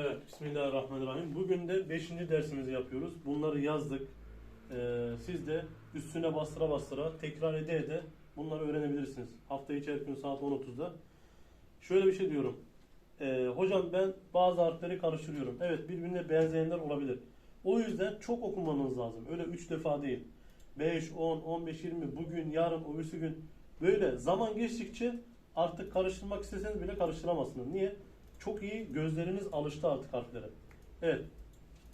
Evet, Bismillahirrahmanirrahim. Bugün de 5. dersimizi yapıyoruz. Bunları yazdık. Ee, siz de üstüne bastıra bastıra, tekrar ede ede bunları öğrenebilirsiniz. Hafta içi her gün saat 10.30'da. Şöyle bir şey diyorum. Ee, hocam ben bazı harfleri karıştırıyorum. Evet, birbirine benzeyenler olabilir. O yüzden çok okumanız lazım. Öyle 3 defa değil. 5, 10, 15, 20, bugün, yarın, öbürsü gün. Böyle zaman geçtikçe artık karıştırmak isteseniz bile karıştıramazsınız. Niye? Çok iyi gözleriniz alıştı artık harflere. Evet.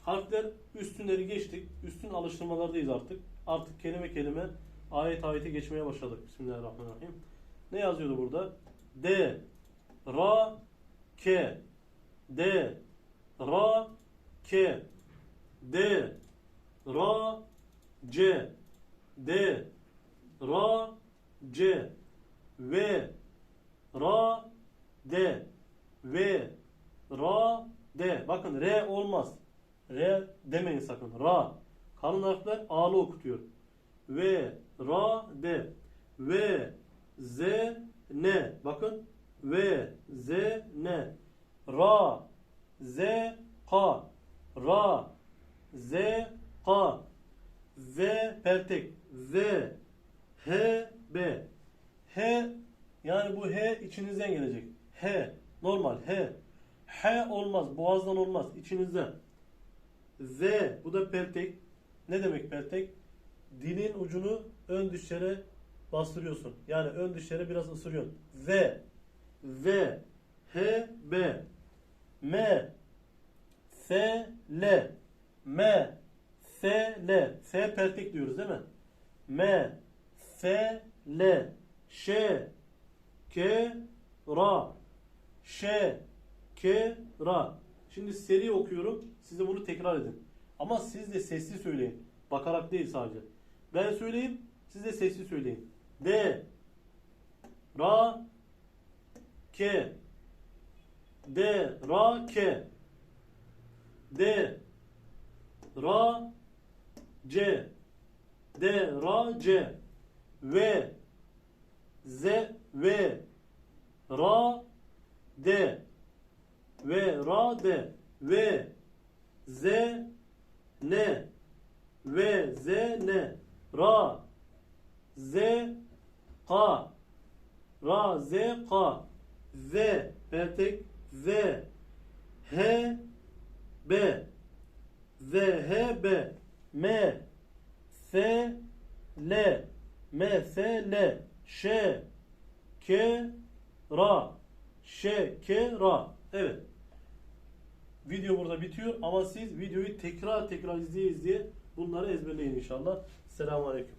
Harfler üstünleri geçtik. Üstün alıştırmalardayız artık. Artık kelime kelime ayet ayete geçmeye başladık. Bismillahirrahmanirrahim. Ne yazıyordu burada? D, Ra, K. D, Ra, K. D, Ra, C. D, Ra, C. V, Ra, D. V, Ra, D. Bakın R olmaz. R demeyin sakın. Ra. Kalın harfler A'lı okutuyor. V, Ra, D. V, Z, N. Bakın. V, Z, N. Ra, Z, K. Ra, Z, K. Z, peltek. Z, H, B. H, yani bu H içinizden gelecek. H, normal. H. H olmaz, boğazdan olmaz, içinizden. Z, bu da peltek. Ne demek peltek? Dilin ucunu ön dişlere bastırıyorsun. Yani ön dişlere biraz ısırıyorsun. Z, Z, H, B, M, S, L, M, S, L. S peltek diyoruz değil mi? M, S, L, Ş, K, Ra, Ş, K, Ra. Şimdi seri okuyorum. Siz de bunu tekrar edin. Ama siz de sesli söyleyin. Bakarak değil sadece. Ben söyleyeyim. Siz de sesli söyleyin. D, Ra, K. D, Ra, K. D, Ra, C. D, Ra, C. V, Z, V, Ra, D. V, Ra, D. V, Z, N. V, Z, N. Ra, Z, K. Ra, Z, K. Z, peltek, Z. H, B. Z, H, B. M, S, L. M, S, L. Ş, K, Ra. Ş, K, Ra. Evet. Video burada bitiyor ama siz videoyu tekrar tekrar izleye izleye bunları ezberleyin inşallah. Selamun Aleyküm.